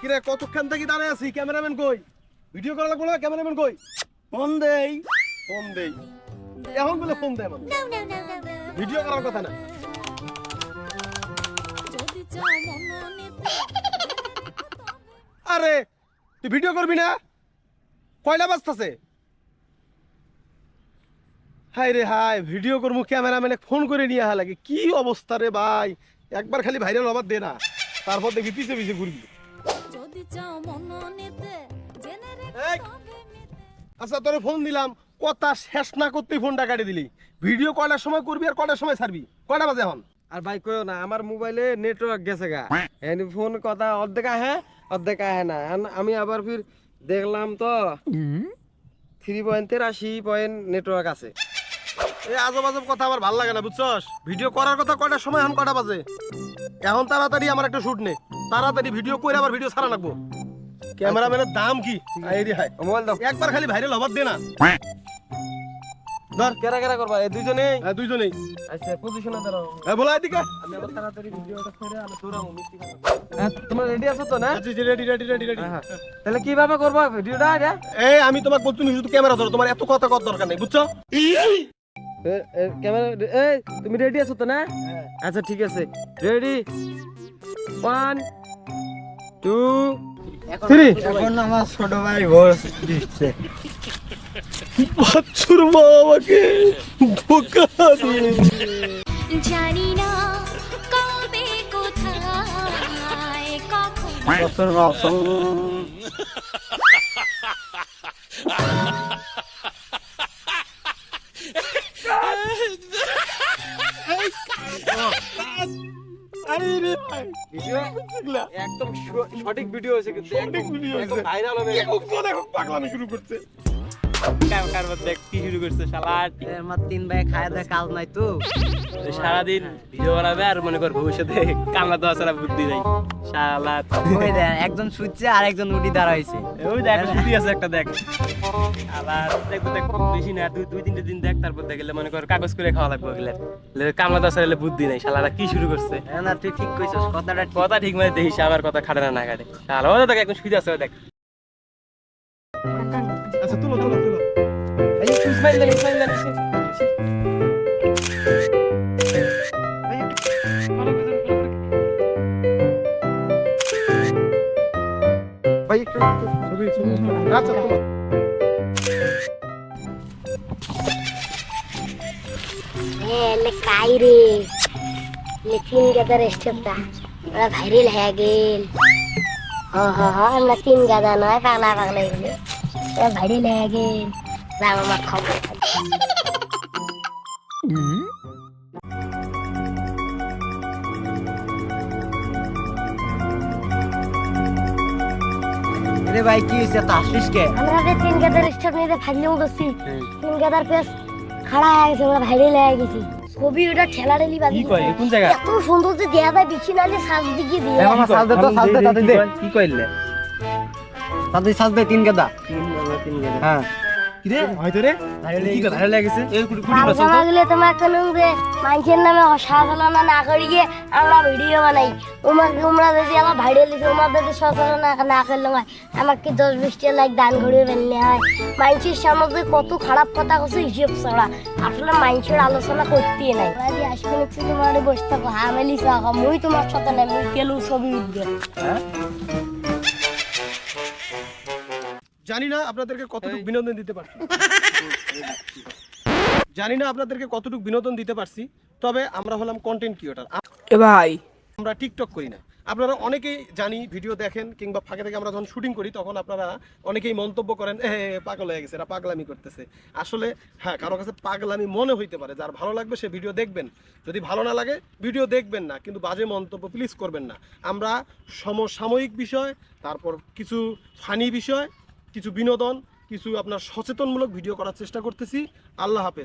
কিরে কতক্ষণ থেকে দাঁড়ায় আছি? ক্যামেরাম্যান কই? ভিডিও করা লাগবো না? ক্যামেরাম্যান কই? ফোন দেই। ফোন দেই। এখন বলে ফোন দেয় মানুষ ভিডিও করার কথা না। আরে তুই ভিডিও করবি না? কয়লা বাজতাছে? হাই রে হাই ভিডিও করব ক্যামেরাম্যানে ফোন করে নিয়ে আহা লাগে। কি অবস্থা রে ভাই? একবার খালি ভাইরাল হবার দে না। তারপর দেখি পিছে পিছে ঘুরবি। আচ্ছা তোরে ফোন দিলাম। কথা শেষ না করতেই ফোনটা কাটে দিলি। ভিডিও কয়টার সময় করবি আর কয়টার সময় ছাড়বি? কটা বাজে এখন? আর ভাই কইও না আমার মোবাইলে নেটওয়ার্ক গেছে গা। এনি ফোন কথা অর্ধেক আহে অর্ধেক আহে না। আমি আবার ফির দেখলাম তো থ্রি পয়েন্ট তেরাশি পয়েন্ট নেটওয়ার্ক আছে। এই আজব আজব কথা আমার ভালো লাগে না বুঝছস? ভিডিও করার কথা কয়টার সময় এখন? কয়টা বাজে? এখন তাড়াতাড়ি আমার একটা শুট নে। তাড়াতাড়ি ভিডিও করে আবার ভিডিও ছাড়া লাগবো ক্যামেরাম্যানের দাম কি? এই হাই মোবাইল দাও। একবার খালি ভাইরাল হবার দে না। ধর। কেরা কেরা করবা? এই দুইজনে হ্যাঁ দুইজনেই। আচ্ছা পজিশনে দাঁড়াও। হ্যাঁ বলা এদিকে। আমি আবার তাড়াতাড়ি ভিডিওটা করে আমি দৌড়াবো মিষ্টি হ্যাঁ তোমরা রেডি আছো তো না? Ready ready ready ready. তাহলে কীভাবে করবা ভিডিওটা এই আমি তোমাকে বলছি তুমি শুধু ক্যামেরা ধরো তোমার এত কথা কর দরকার নেই বুঝছ? ক্যামেরা এই তুমি রেডি আছো তো না? আচ্ছা ঠিক আছে। রেডি ওয়ান টু থ্রি এখন আমার ছোট ভাই ভোজ দিচ্ছে। বাচ্চুর মা আমাকে ধোকা জানি না কবে কোথায় কখন একদম সঠিক ভিডিও হয়েছে কিন্তু হয়েছে। ভাইরাল হবে। দেখো দেখো পাগলামি শুরু করছে আমার তিন ভাই খায় দেয় কাজ নাই তো। সারাদিন ভিডিও বানাবে আর মনে কর ভবিষ্যতে কামলা দেওয়া ছাড়া বুদ্ধি নেই। শালা ওই দেখ, একজন শুচ্ছে আর একজন উঠি দাঁড়াইছে। ওই দেখ শুধু আছে একটা দেখ। আবার দেখ দেখ বেশি না দুই দুই তিনটে দিন দেখ তারপর দেখলে মনে কর কাগজ করে খাওয়া লাগবে ওগুলো। কামলা বুদ্ধি নেই শালারা কি শুরু করছে? হ্যাঁ না তুই ঠিক কইছস কথাটা কথা ঠিক মানে দেখিস আবার কথা খাটে না না কাটে শালা ও দেখ আছে দেখ। আচ্ছা তুলো তুলো। ইসমাইল দেন ইসমাইল দেন ভাই একটু ছবি ছবি আচ্ছা তোমার এলে কাই রে লেকিন গাদার স্টেপটা ওরা ভাইরাল হয়ে গেল হ্যাঁ হ্যাঁ হ্যাঁ লেকিন গাদা নয় পাগলা পাগলা এগুলো ওরা হয়ে গেল যাও আমার খবর রে ভাই কি হইছে তা আসলিস কে? আমরা যে তিন গাদার স্টেপ নিতে ফাইলিং করছি তিন গাদার পেস খাড়া হয়ে গেছে ওরা ভাইরাল হয়ে গেছি। ছবি ওটা ঠেলা ঠেলি বাজি কোন জায়গা? এত সুন্দর যে দেয়া যায় বিছি নালে সাজ দিকে দিয়ে। এ সাজ দে তো সাজ দে তাতে দে। কি কইলে? তাতে সাজ দে তিন গাদা। হ্যাঁ। কি রে হয়তো রে ভালো লাগছে? এই কুড়ি কুড়ি বছর পাগলা গেলে তোমার কোনো যে মানুষের নামে অসাধারণা না করিয়ে আমরা ভিডিও বানাই। তোমাকে তোমরা যদি আমার ভাইরাল দিতে তোমাদের যদি সচেতনা না করলে হয় আমাকে দশ বিশটা লাইক দান করে ফেললে হয়? মানুষের সামনে কত খারাপ কথা কছে হিসেব ছাড়া। আসলে মানুষের আলোচনা করতেই নাই। আমি আসবে নিচ্ছি তোমার বসে থাকো। হামেলি চাকা মুই তোমার সাথে নাই মুই কেলু ছবি উঠবে। জানি না আপনাদেরকে কতটুকু বিনোদন দিতে পারছি। জানি না আপনাদেরকে কতটুকু বিনোদন দিতে পারছি তবে আমরা হলাম কন্টেন্ট ক্রিয়েটার এ ভাই। আমরা টিকটক করি না। আপনারা অনেকেই জানি ভিডিও দেখেন কিংবা ফাঁকে থেকে আমরা যখন শুটিং করি তখন আপনারা অনেকেই মন্তব্য করেন এ পাগল হয়ে গেছে এরা পাগলামি করতেছে। আসলে হ্যাঁ কারও কাছে পাগলামি মনে হইতে পারে যার ভালো লাগবে সে ভিডিও দেখবেন। যদি ভালো না লাগে ভিডিও দেখবেন না কিন্তু বাজে মন্তব্য প্লিজ করবেন না। আমরা সমসাময়িক বিষয় তারপর কিছু ফানি বিষয় কিছু বিনোদন কিছু আপনার সচেতনমূলক ভিডিও করার চেষ্টা করতেছি। আল্লাহ হাফেজ।